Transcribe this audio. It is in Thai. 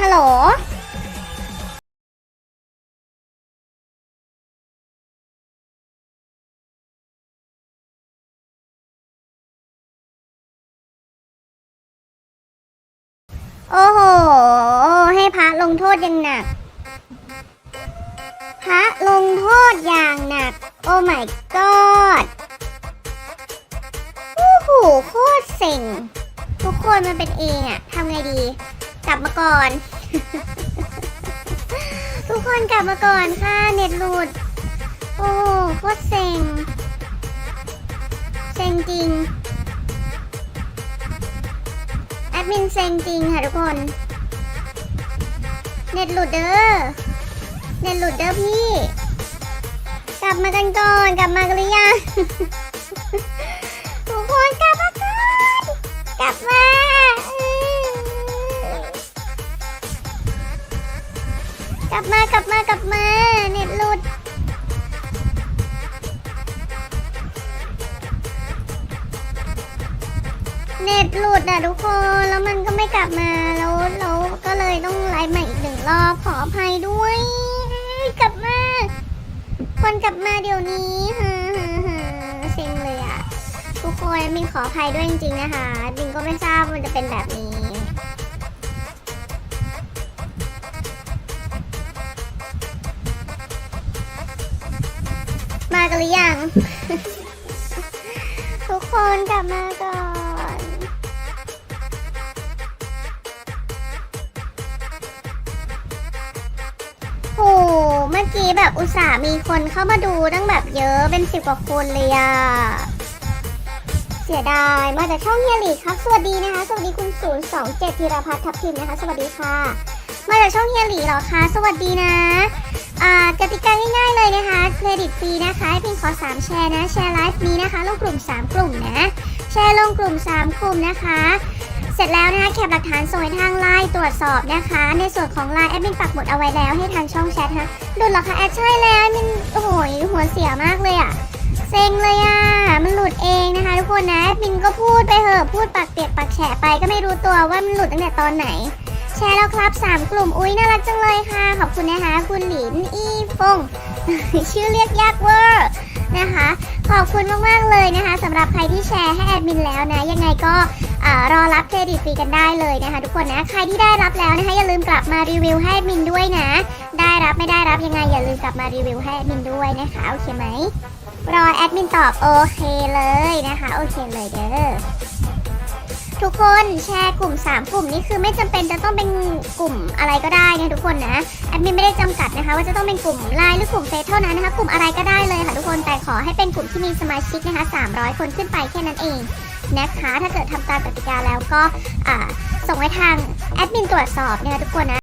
ฮัลโหลโอ้โห ให้พระลงโทษอย่างหนัก พระลงโทษอย่างหนัก โอ้ my god โอ้โห โคตรเซ็ง ทุกคนมันเป็นเองอะทำไงดี ลับมาก่อน ทุกคนกลับมาก่อนค่ะเน็ตหลุด โอ้โคตรเซ็ง เซ็งจริง แอดมินเซ็งจริงค่ะทุกคน เน็ตหลุดเด้อ เน็ตหลุดเด้อพี่ กลับมากันก่อน กลับมากันหรือยัง กลับมากลับมากลับมาเน็ตหลุดเน็ตหลุดอะทุกคนแล้วมันก็ไม่กลับมาแล้วเราก็เลยต้องไลฟ์ใหม่อีกหนึ่งรอบขออภัยด้วยกลับมาคนกลับมาเดี๋ยวนี้ฮ่าฮ่าฮ่าเซ็งเลยอะทุกคนมินขออภัยด้วยจริงๆนะคะมินก็ไม่ทราบมันจะเป็นแบบนี้ากันหรือยัง ทุกคนกลับมาก่อนโหเมื่อกี้แบบอุตส่าห์มีคนเข้ามาดูตั้งแบบเยอะเป็นสิบกว่าคนเลยอะเสียดายมาจากช่องเฮียลีครับ สวัสดีนะคะ สวัสดีคุณศูนย์สองเจ็ดธีรพัฒน์ทัพทิมนะคะ สวัสดีค่ะ มาจากช่องเฮียหลีเหรอคะ สวัสดีนะกติกาง่ายๆเลยนะคะเครดิตฟรีนะคะให้เพียงขอ 3 แชร์นะ แชร์ไลฟ์นี้นะคะ ลงกลุ่ม 3 กลุ่มนะ แชร์ลงกลุ่ม 3 กลุ่มนะคะ เสร็จแล้วนะคะแคปหลักฐานส่งให้ทางไลน์ตรวจสอบนะคะ ในส่วนของไลน์แอดมินปักหมุดเอาไว้แล้วให้ทางช่องแชทนะหลุดหรอคะแอดใช่แล้วมันโอ้โหหัวเสียมากเลยอะเซ็งเลยอะมันหลุดเองนะคะ ทุกคนนะแอดมินก็พูดไปเหอะพูดปากเปียกปากแฉะไปก็ไม่รู้ตัวว่ามันหลุดตั้งแต่ตอนไหน แชร์แล้วครับ 3 กลุ่มอุ้ยน่ารักจังเลยค่ะ ขอบคุณนะคะ คุณหลินอีฟง ชื่อเรียกยากเวอร์นะคะ ขอบคุณมากๆเลยนะคะสำหรับใครที่แชร์ให้แอดมินแล้วนะ ยังไงก็รอรับเครดิตฟรีกันได้เลยนะคะ ทุกคนนะใครที่ได้รับแล้วนะคะอย่าลืมกลับมารีวิวให้แอดมินด้วยนะ ได้รับไม่ได้รับยังไงอย่าลืมกลับมารีวิวให้แอดมินด้วยนะคะโอเคไหมรอแอดมินตอบโอเคเลยนะคะโอเคเลยเด้อ ทุกคนแชร์กลุ่ม 3 กลุ่มนี้คือไม่จำเป็นจะต้องเป็นกลุ่มอะไรก็ได้นะทุกคนนะแอดมินไม่ได้จำกัดนะคะ ว่าจะต้องเป็นกลุ่มไลน์หรือกลุ่มเฟซเท่านั้นนะคะกลุ่มอะไรก็ได้เลยค่ะทุกคนแต่ขอให้เป็นกลุ่มที่มีสมาชิกนะคะ 300 คนขึ้นไปแค่นั้นเองนะคะถ้าเกิดทำตามกติกาแล้วก็ส่งไว้ทางแอดมินตรวจสอบนะคะทุกคนนะ